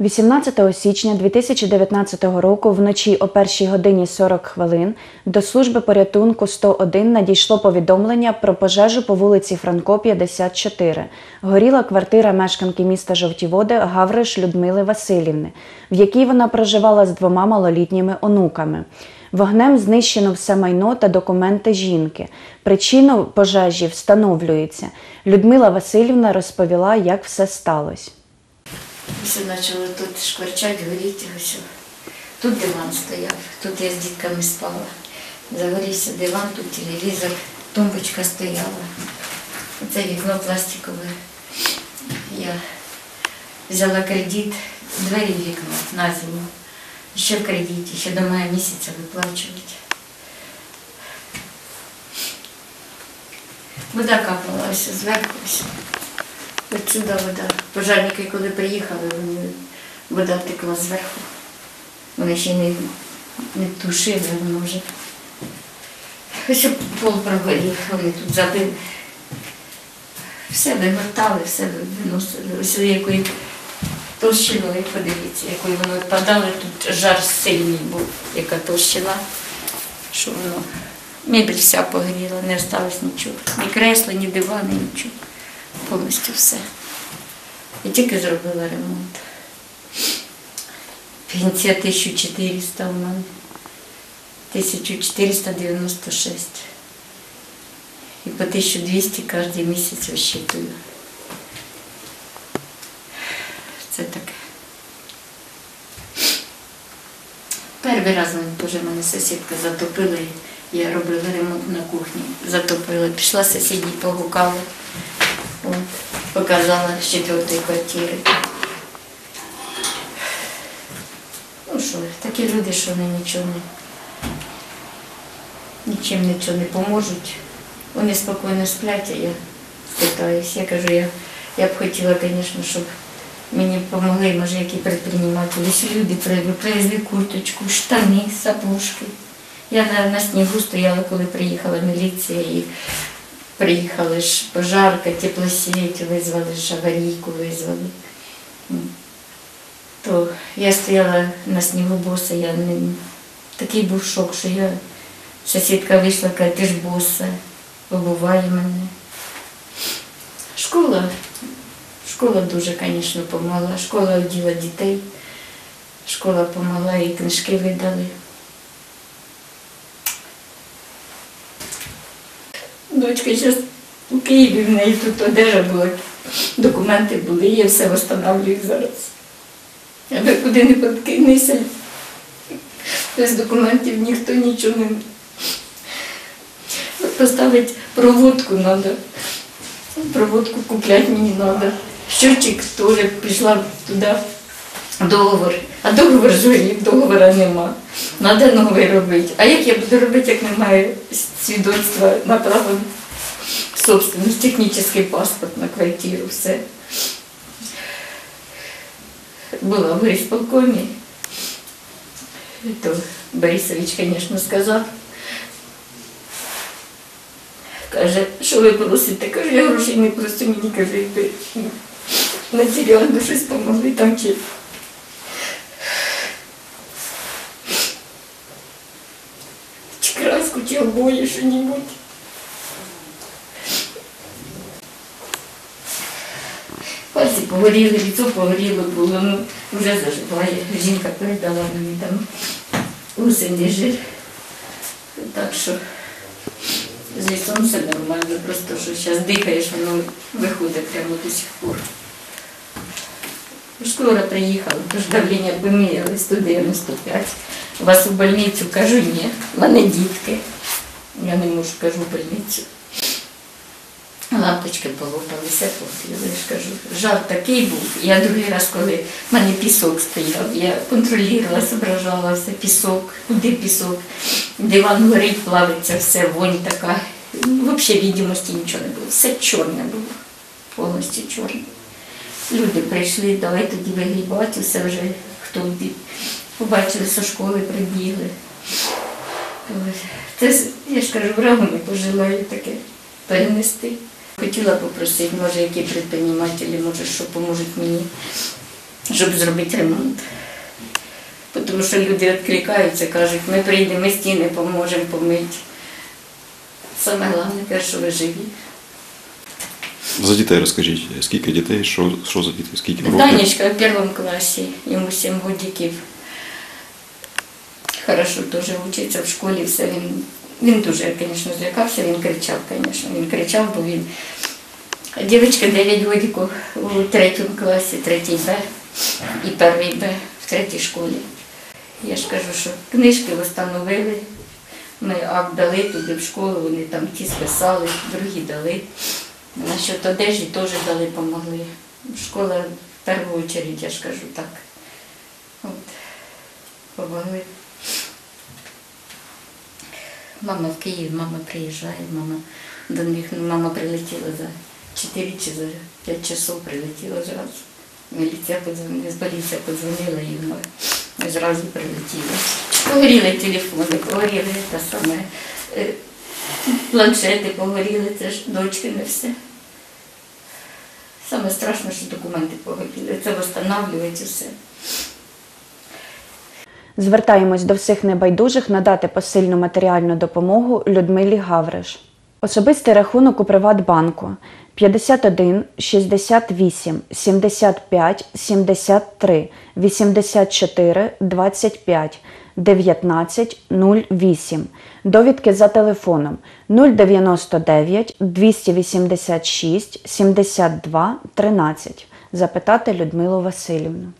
18 січня 2019 року вночі о 1 годині 40 хвилин до служби порятунку 101 надійшло повідомлення про пожежу по вулиці Франко 54. Горіла квартира мешканки міста Жовтіводи Гавриш Людмили Васильівни, в якій вона проживала з двома малолітніми онуками. Вогнем знищено все майно та документи жінки. Причину пожежі встановлюється. Людмила Васильівна розповіла, як все сталося. Все почало тут шкварчать, горіти. Ось. Тут диван стояв, тут я з дітками спала. Загорівся диван, тут телевізор, тумбочка стояла. Це вікно пластикове. Я взяла кредит, двері вікно на зиму. Ще в кредиті, ще до мая місяця виплачувати. Вода капала ось зверху. Ось. Отсюда вода. Пожарники, коли приїхали, вони, вода текла зверху. Вони ще не, не тушили, воно вже. Ось пол прогорів, вони тут забили. Все вигортали, все виносили. Ось якої товщиною, подивіться, якою воно випадало, тут жар сильний був, яка товщина, що воно. Мебель вся погоріла, не осталось нічого. Ні кресла, ні дивани, нічого. Повністю все. Я тільки зробила ремонт. Пенсія 1400 у мене. 1496. І по 1200 кожен місяць розчитую. Це таке. Перший раз теж мене сусідка затопила. Я робила ремонт на кухні. Затопила. Пішла сусіді, погукала. Показала з четвертої квартири. Ну що, такі люди, що вони нічого не, нічим нічого не поможуть. Вони спокійно сплять, а я питаюсь. Я кажу, я, я б хотіла, звісно, щоб мені допомогли, може, які предпринимателі. Люди привезли, курточку, штани, сапожки. Я на, на снігу стояла, коли приїхала міліція і приїхали ж пожарка, теплосеть визвали, ж аварійку визвали. То я стояла на снігу боса, я не... такий був шок, що я сусідка вийшла, каже, ти ж боса, обуває мене. Школа, школа дуже, звісно, допомогла. Школа оділа дітей, школа допомогла, і книжки видали. Дочка зараз у Києві, в неї тут одежа була, документи були, я все встановлюю зараз. Аби куди не подкинешся, без документів ніхто нічого не. Поставити проводку треба. Проводку купляти мені треба. Щочик теж пішла туди. Договор. А договор згорів, договора нема. Треба новий робити. А як я буду робити, як немає свідоцтва на право собственность, технічний паспорт на квартиру, все. Була в исполкомі. То Борисович, звісно, сказав. Каже, що ви просите? Каже, я грошей не просю, мені каже, якби матеріально щось помогли там чи. Краску, чи обоє, що-небудь. Пальці погоріли, ліцо погоріло було, ну вже заживає. Жінка передала мені там гусений жир. Так що з лісом все нормально, просто що зараз дихаєш, воно виходить прямо до сих пор. Скоро приїхала, тож давлення поміряли 195. Вас у больницю кажу, ні. В мене дітки. Я не можу, кажу, в больницю. Лампочки полопалися, от, я ж кажу. Жар такий був. Я другий раз, коли в мене пісок стояв, я контролювала, зображала все, пісок, куди пісок. Диван горить, плавиться, все, вонь така. Взагалі відомості нічого не було. Все чорне було, повністю чорне. Люди прийшли, давай тоді вигрібати, вже хто. Побачили, зі школи прибігли. Це, я ж кажу, врагу не пожелаю таке перенести. Хотіла попросити, може, які предпринимателі, може, що поможуть мені, щоб зробити ремонт. Тому що люди відкликаються, кажуть, ми прийдемо, ми стіни поможемо помити. Саме головне, що ви живі. За дітей розкажіть, скільки дітей, що, що за діти, скільки років? Данечка в першому класі, йому 7 годиків. Хорошо теж вчиться в школі, все він. Він дуже, звісно, злякався, він кричав, звісно. Він кричав, бо він. Дівчинка 9 годиків у третьому класі, третій Б і перший Б в третій школі. Я ж кажу, що книжки встановили. Ми акт дали туди в школу, вони там ті списали, другі дали. Насчет одежі теж дали, помогли. Школа в першу чергу, я ж кажу так. От, помогли. Мама в Київ, мама приїжджає, мама до них, мама прилетіла за 4 чи за 5 часов прилетіла зразу. Міліція подзвонила, поліція подзвонила і вона зразу прилетіли. Погоріли телефони, погоріли те саме. Планшети погоріли, це ж дочки не все. Саме страшне, що документи погоріли. Це встановлюють усе. Звертаємось до всіх небайдужих надати посильну матеріальну допомогу Людмилі Гавриш. Особистий рахунок у Приватбанку 51 68 75 73 84 25 19 08. Довідки за телефоном 099 286 72 13. Запитати Людмилу Васильівну.